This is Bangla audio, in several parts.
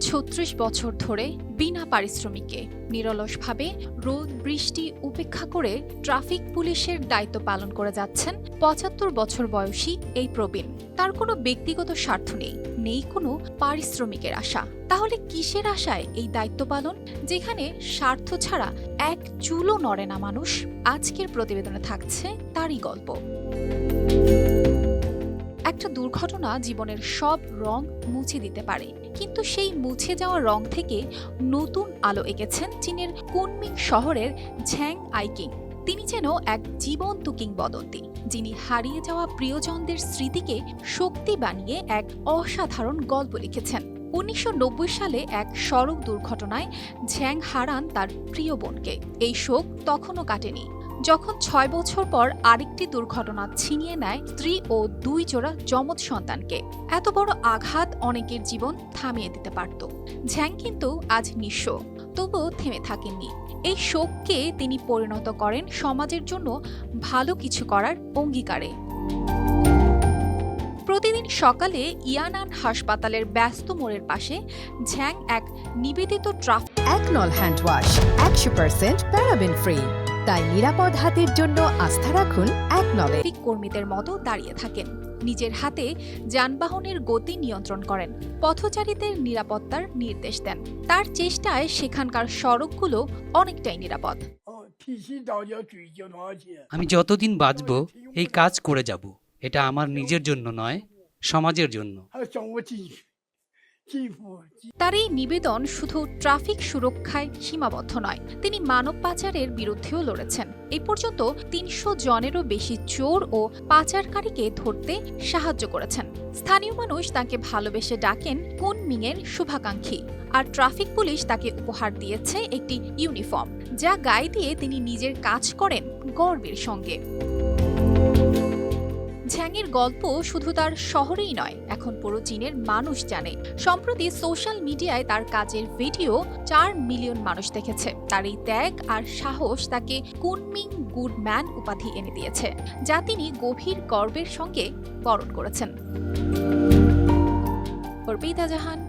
ছত্রিশ বছর ধরে বিনা পারিশ্রমিকে নিরলসভাবে রোদ, বৃষ্টি উপেক্ষা করে ট্রাফিক পুলিশের দায়িত্ব পালন করে যাচ্ছেন পঁচাত্তর বছর বয়সী এই প্রবীণ। তার কোনো ব্যক্তিগত স্বার্থ নেই নেই কোনো পারিশ্রমিকের আশা। তাহলে কিসের আশায় এই দায়িত্ব পালন? যেখানে স্বার্থ ছাড়া এক চুলও নড়ে না মানুষ। আজকের প্রতিবেদনে থাকছে তারই গল্প। একটা দুর্ঘটনা জীবনের সব রং মুছে দিতে পারে। কিন্তু সেই মুছে যাওয়া রং থেকে নতুন আলো এঁকেছেন চীনের কুনমিং শহরের ঝ্যাং আইকিং। তিনি যেন এক জীবন্ত কিংবদন্তি, যিনি হারিয়ে যাওয়া প্রিয়জনদের স্মৃতিকে শক্তি বানিয়ে এক অসাধারণ গল্প লিখেছেন। উনিশশো নব্বই সালে এক সড়ক দুর্ঘটনায় ঝ্যাং হারান তার প্রিয় বোনকে। এই শোক তখনও কাটেনি। যখন ছয় বছর পর আরেকটি দুর্ঘটনা ছিনিয়ে নেয়, স্ত্রী ও দুই জোড়া যমজ সন্তানকে। এত বড় আঘাত অনেকের জীবন থামিয়ে দিতে পারত। ঝ্যাং কিন্তু আজ নিঃস্ব, তবুও থেমে থাকেননি। এই শোককে তিনি পরিণত করেন সমাজের জন্য ভালো কিছু করার অঙ্গীকারে। প্রতিদিন সকালে ইয়ানান হাসপাতালের ব্যস্ত মোড়ের পাশে ঝ্যাং এক নিবেদিত ট্রাফিক একনল হ্যান্ড ওয়াশ, একশো পার্সেন্ট প্যারাবেন ফ্রি। তাই নিরাপদ হাতের জন্য আস্থা রাখুন এক নবে কর্মীদের মতো দাঁড়িয়ে থাকেন। নিজের হাতে যানবাহনের গতি নিয়ন্ত্রণ করেন। পথচারীদের নিরাপত্তার নির্দেশ দেন। তার চেষ্টায় সেখানকার সড়কগুলো অনেকটাই নিরাপদ। আমি যতদিন বাঁচব এই কাজ করে যাব। এটা আমার নিজের জন্য নয় সমাজের জন্য। তার এই নিবেদন শুধু ট্রাফিক সুরক্ষায় সীমাবদ্ধ নয়, তিনি মানব পাচারের বিরুদ্ধেও লড়েছেন। এই পর্যন্ত তিনশো জনেরও বেশি চোর ও পাচারকারীকে ধরতে সাহায্য করেছেন। স্থানীয় মানুষ তাকে ভালোবেসে ডাকেন কুন মিংয়ের শুভাকাঙ্ক্ষী, আর ট্রাফিক পুলিশ তাকে উপহার দিয়েছে একটি ইউনিফর্ম, যা গায়ে দিয়ে তিনি নিজের কাজ করেন গর্বের সঙ্গে। ঝ্যাংয়ের গল্প শুধু তার শহরেই নয়, এখন পুরো চীনের মানুষ জানে। সম্প্রতি সোশ্যাল মিডিয়ায় তার কাজের ভিডিও চার মিলিয়ন মানুষ দেখেছে। তার এই ত্যাগ আর সাহস তাকে কুনমিং গুড ম্যান উপাধি এনে দিয়েছে, যা তিনি গভীর গর্বের সঙ্গে বরণ করেছেন। অর্পিতা জাহান,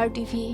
আর টিভি